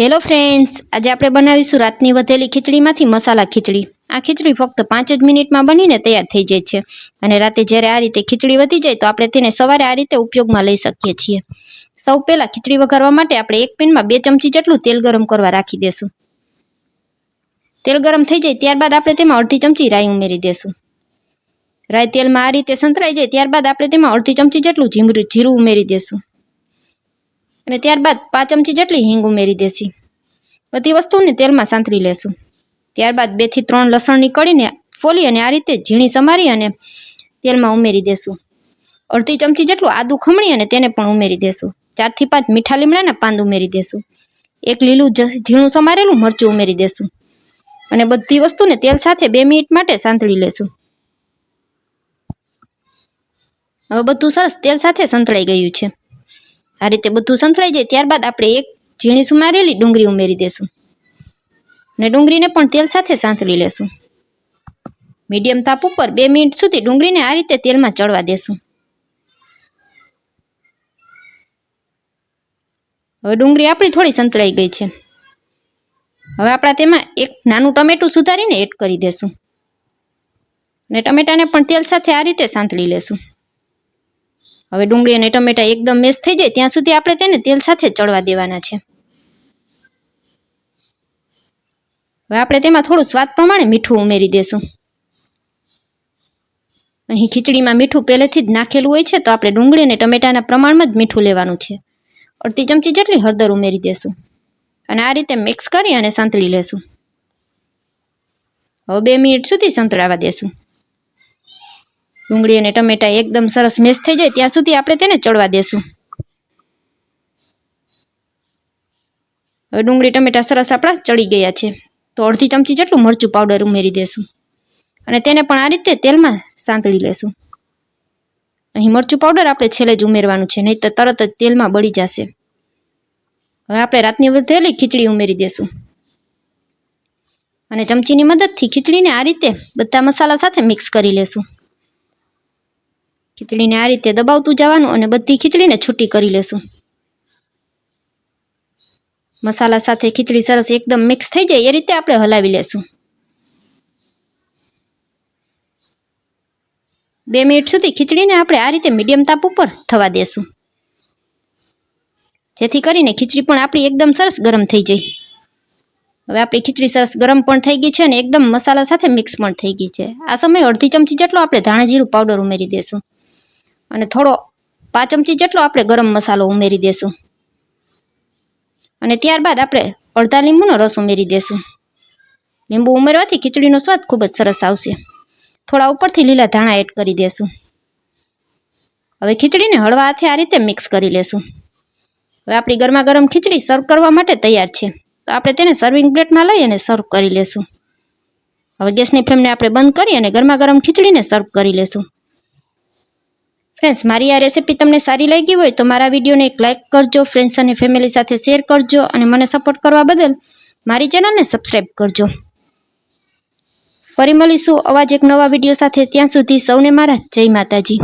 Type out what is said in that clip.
Hello friends આજે આપણે બનાવીશું રાતની વધેલી ખીચડીમાંથી મસાલા ખીચડી. આ ખીચડી ફક્ત પાંચ જ મિનિટમાં બનીને તૈયાર થઈ જાય છે. અને રાતે જ્યારે આ રીતે ખીચડી વધી જાય તો આપણે તેને સવારે આ રીતે ઉપયોગમાં લઈ શકીએ છીએ. સૌ પહેલાં ખીચડી વઘારવા માટે આપણે એક પેનમાં બે ચમચી જેટલું તેલ ગરમ કરવા રાખી દેશું. તેલ ગરમ થઈ જાય ત્યારબાદ આપણે તેમાં અડધી ચમચી રાઈ ઉમેરી દેશું. રાઈ તેલમાં આ રીતે સંતરાઈ જાય ત્યારબાદ આપણે તેમાં અડધી ચમચી જેટલું જીમરું જીરું ઉમેરી દેશું. અને ત્યારબાદ પાંચ ચમચી જેટલી હિંગ ઉમેરી દેશી. બધી વસ્તુને તેલમાં સાંતળી લેશું. ત્યારબાદ બેથી ત્રણ લસણની કળીને ફોલી અને આ રીતે ઝીણી સમારી અને તેલમાં ઉમેરી દેશું. અડધી ચમચી જેટલું આદું ખમણી અને તેને પણ ઉમેરી દેશું. ચારથી પાંચ મીઠા લીમડાના પાંદ ઉમેરી દેશું. એક લીલું ઝીણું સમારેલું મરચું ઉમેરી દેશું. અને બધી વસ્તુને તેલ સાથે બે મિનિટ માટે સાંતળી લેશું. હવે બધું સરસ તેલ સાથે સંતળાઈ ગયું છે. આ રીતે બધું સંતળાઈ જાય, ત્યારબાદ આપણે એક ઝીણી સુમારેલી ડુંગળી ઉમેરી દેશું. ને ડુંગળીને પણ તેલ સાથે સાંતળી લેશું. મીડિયમ તાપ ઉપર બે મિનિટ સુધી ડુંગળીને આ રીતે તેલમાં ચડવા દેશું. હવે ડુંગળી આપણી થોડી સંતળાઈ ગઈ છે. હવે આપણા તેમાં એક નાનું ટમેટું સુધારીને એડ કરી દેશું. ને ટમેટાને પણ તેલ સાથે આ રીતે સાંતળી લેશું. હવે ડુંગળી અને ટમેટા એકદમ મેશ થઈ જાય, ત્યાં સુધી આપણે તેને તેલ સાથે ચડવા દેવાના છે. હવે આપણે તેમાં થોડું સ્વાદ પ્રમાણે મીઠું ઉમેરી દેશું. અહીં ખીચડીમાં મીઠું પહેલેથી જ નાખેલું હોય છે, તો આપણે ડુંગળી અને ટમેટાના પ્રમાણમાં જ મીઠું લેવાનું છે. અડધી ચમચી જેટલી હળદર ઉમેરી દેશું. અને આ રીતે મિક્સ કરી અને સંતળી લેશું. હવે બે મિનિટ સુધી સંતળાવા દેશું. ડુંગળી અને ટમેટા એકદમ સરસ મેશ થઈ જાય, ત્યાં સુધી આપણે તેને ચડવા દેશું. હવે ડુંગળી, ટમેટા સરસ આપણા ચડી ગયા છે. તો અડધી ચમચી જેટલું મરચું પાવડર ઉમેરી દેશું. અને તેને પણ આ રીતે તેલમાં સાંતળી લેશું. અહીં મરચું પાવડર આપણે છેલ્લે જ ઉમેરવાનું છે નહીં તો તરત જ તેલમાં બળી જશે. હવે આપણે રાતની વધેલી ખીચડી ઉમેરી દેશું. અને ચમચીની મદદથી ખીચડીને આ રીતે બધા મસાલા સાથે મિક્સ કરી લેશું. ખીચડીને આ રીતે દબાવતું જવાનું અને બધી ખીચડીને છૂટી કરી લેશું. મસાલા સાથે ખીચડી સરસ એકદમ મિક્સ થઈ જાય એ રીતે આપણે હલાવી લેશું. બે મિનિટ સુધી ખીચડીને આપણે આ રીતે મીડિયમ તાપ ઉપર થવા દેશું. જેથી કરીને ખીચડી પણ આપણી એકદમ સરસ ગરમ થઈ જાય. હવે આપણી ખીચડી સરસ ગરમ પણ થઈ ગઈ છે અને એકદમ મસાલા સાથે મિક્સ પણ થઈ ગઈ છે. આ સમયે અડધી ચમચી જેટલો આપણે ધાણા જીરું પાવડર ઉમેરી દેશું. અને થોડો પાંચ ચમચી જેટલો આપણે ગરમ મસાલો ઉમેરી દેશું. અને ત્યારબાદ આપણે અડધા લીંબુનો રસ ઉમેરી દેશું. લીંબુ ઉમેરવાથી ખીચડીનો સ્વાદ ખૂબ જ સરસ આવશે. થોડા ઉપરથી લીલા ધાણા એડ કરી દેશું. હવે ખીચડીને હળવા હાથે આ રીતે મિક્સ કરી લેશું. હવે આપણી ગરમા ગરમ ખીચડી સર્વ કરવા માટે તૈયાર છે. તો આપણે તેને સર્વિંગ પ્લેટમાં લઈ અને સર્વ કરી લેશું. હવે ગેસની ફ્લેમને આપણે બંધ કરી અને ગરમા ગરમ ખીચડીને સર્વ કરી લેશું. ફ્રેન્ડ્સ મારી આ રેસિપી તમને સારી લાગી હોય તો મારા વિડીયોને એક લાઇક કરજો ફ્રેન્ડ્સ અને ફેમિલી સાથે શેર કરજો અને મને સપોર્ટ કરવા બદલ મારી ચેનલને સબસ્ક્રાઈબ કરજો. ફરી મળીશું અવાજ એક નવા વીડિયો સાથે. ત્યાં સુધી સૌને મારા જય માતાજી.